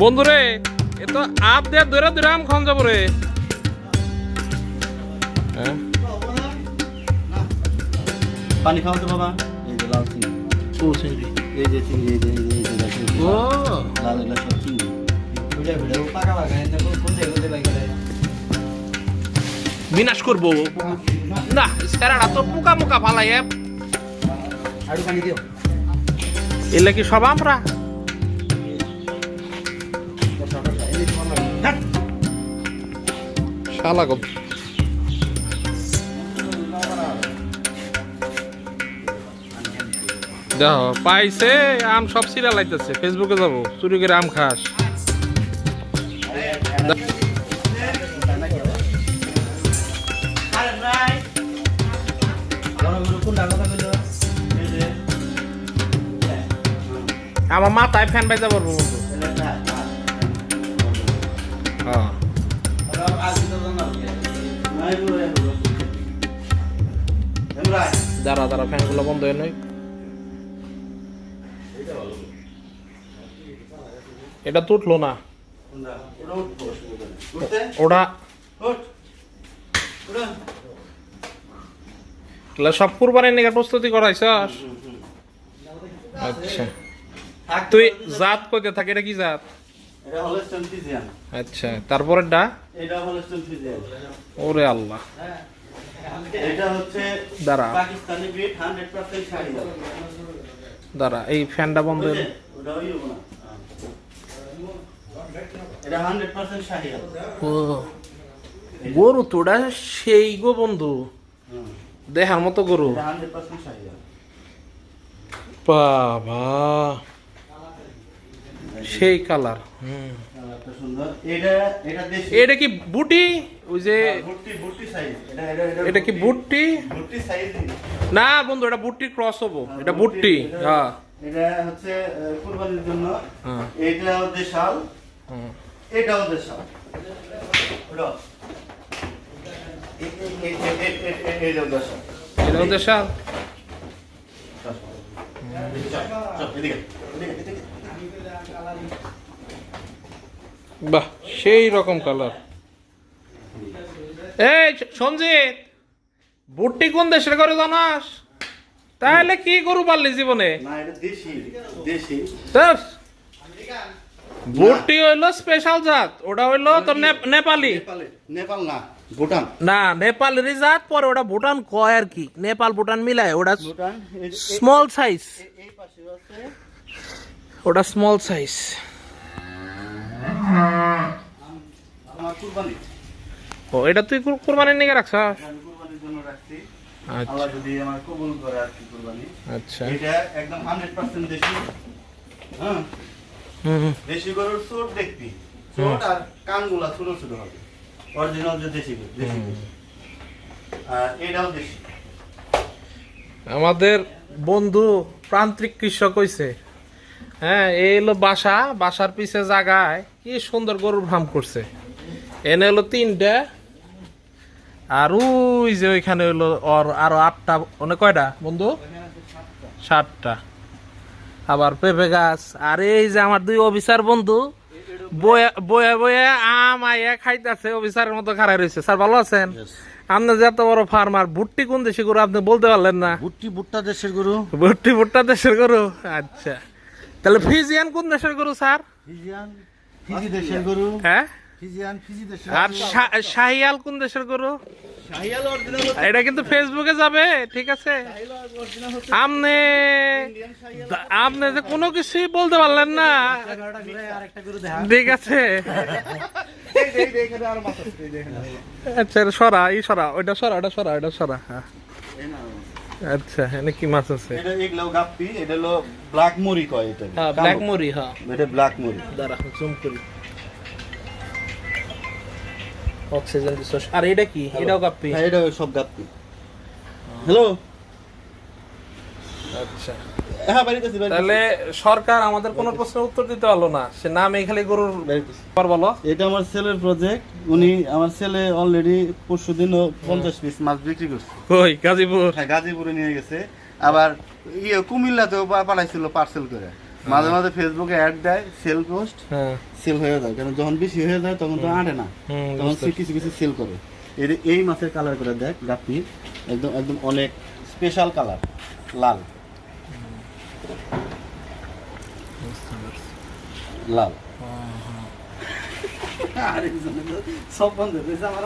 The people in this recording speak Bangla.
বন্ধুরে এ তো আপ দিয়ে দূরে দূরে আম খান যাব রে। হ্যাঁ? পানি খাও তো বাবা। এই যে লাল চিংড়ি ও চিংড়ি এই যে চিংড়ি এই যে এই যে এই যে লাল চিংড়ি। বিনাশ করব। না স্যারাটা তো পোকা মোকা ফালাই আরও পানি দিও। এলে কি সব আমরা? শালা গো। দেখো পাইছে আম সব সিরিয়াল লাইতেছে ফেসবুকে যাব চুরি করে আম খাস। আমার মাথায় ফ্যান বাইতে পারব বন্ধু। হ্যাঁ। দাঁড়া দাঁড়া ফ্যানগুলো বন্ধ হয়ে নয় এটা তো উঠল না। ওটা। সব কুরবানির নিকে প্রস্তুতি করাইছস? আচ্ছা। তুই জাত কইতে থাকি এটা কি জাত? এটা হলস্টন ফিজিয়ান আচ্ছা তারপরে ডা? এটা হলস্টন ফিজিয়ান ওরে আল্লাহ। এটা হচ্ছে দাঁড়া। পাকিস্তানি ব্রিড 100% শাড়ি দাঁড়া এই ফ্যানটা বন্ধ হলো। ওটা হইব না। এটা 100% শাড়ি ও গরু সেই গো বন্ধু। দেখার মতো গরু। এটা 100% শাড়ি বাবা। সেই কালার। এটা এটা এটা কি বুটি? ওই যে সাইজ এটা এটা এটা কি বুটটি না বন্ধু এটা বুটটি ক্রস হব। এটা বুটটি হ্যাঁ। এটা হচ্ছে কুরবানির জন্য। হ্যাঁ। এটাও দেশাল। এটা চল, চল, এদিকে, এদিকে, এদিকে। বাহ সেই রকম কালার এই সঞ্জিত বুটটি কোন দেশের করে জানাস? তাহলে কি গরু পারলি জীবনে। বুটটি হইল স্পেশাল জাত ওটা হইল তোর নেপালি নেপাল। না ভুটান। না নেপালেরই জাত পরে ওটা ভুটান কয় আর কি? নেপাল ভুটান মিলায় ওটা স্মল সাইজ ওটা স্মল সাইজ ও এটা তুই কুর- কুরবানির নিকে রাখছ আমি কুরবানির জন্য রাখছি আচ্ছা। আল্লাহ যদি আমার কবুল করে আর কি কুরবানি আচ্ছা। এটা একদম হান্ড্রেড পার্সেন্ট দেশি হ্যাঁ। দেশি গরুর চোট দেখবি চোট আর কানগুলা ছোট ছোট হবে। অরিজিনাল যে দেশি গরু দেশি আর এটাও দেশি। আমাদের বন্ধু প্রান্তিক কৃষক হইছে হ্যাঁ এই হলো বাসা বাসার পিছে জায়গায় কি সুন্দর গরুর ফার্ম করছে। এনে হলো তিনটা। আর ওই যে ওইখানে হলো ওর আরও আটটা মানে কয়টা বন্ধু? সাতটা। আবার পেঁপে গাছ। আর এই যে আমার দুই অফিসার বন্ধু বয়ে বয়ে বয়ে আম আইয়া খাইতেছে অফিসারের মতো খারাই রয়েছে স্যার ভালো আছেন? আপনি যে এত বড় ফার্মার ভুট্টি কোন দেশে গরু আপনি বলতে পারলেন না? ভুট্টি ভুট্টা দেশের গরু। ভুট্টি ভুট্টা দেশের গরু? আচ্ছা। তাহলে ফিজিয়ান কোন দেশের গরু স্যার? ফিজিয়ান ফিজি দেশের গরু। হ্যাঁ? ফিজিয়ান ফিজি দেশের আর শাহিয়াল কোন দেশের গরু? শাহিয়াল অরিজিনাল এটা কিন্তু ফেসবুকে যাবে ঠিক আছে? আপনি আপনি যে কোনো কিছুই বলতে পারলেন না। ঠিক আছে। আচ্ছা সরা এই সরা ওইটা সরা ওটা সরা ওটা সরা হ্যাঁ। আচ্ছা এখানে কি মাছ আছে? এটা এগুলো গাপ্পি এটা হলো ব্ল্যাক মরি কয় এটা? হ্যাঁ ব্ল্যাক মরি হ্যাঁ। এটা ব্ল্যাক মরি দাঁড়া জুম করি। অক্সিজেন দিছ আর এটা কি? এটাও কাপ্পি হ্যাঁ এটা সব গাপ্পি। হ্যালো আচ্ছা। হ্যাঁ তাহলে সরকার আমাদের কোনো প্রশ্নের উত্তর দিতে পারল না। সে নাম এখানে গরুর বলো। এটা আমার ছেলের প্রজেক্ট উনি আমার ছেলে অলরেডি পরশু দিন পঞ্চাশ পিস মাছ বিক্রি করছে। কই গাজীপুর? হ্যাঁ গাজীপুরে নিয়ে গেছে। আবার ইয়ে কুমিল্লাতেও পাঠাইছিল পার্সেল করে। মাঝে মাঝে ফেসবুকে অ্যাড দেয় সেল পোস্ট হ্যাঁ। সেল হয়ে যায়। কারণ যখন বেশি হয়ে যায় তখন তো আটে না। তখন সে কিছু কিছু সেল করে। এই এই মাছের কালার করে দেখ গাপ্পি। একদম একদম অনেক স্পেশাল কালার লাল। লাল। তো সব বন্ধ আমার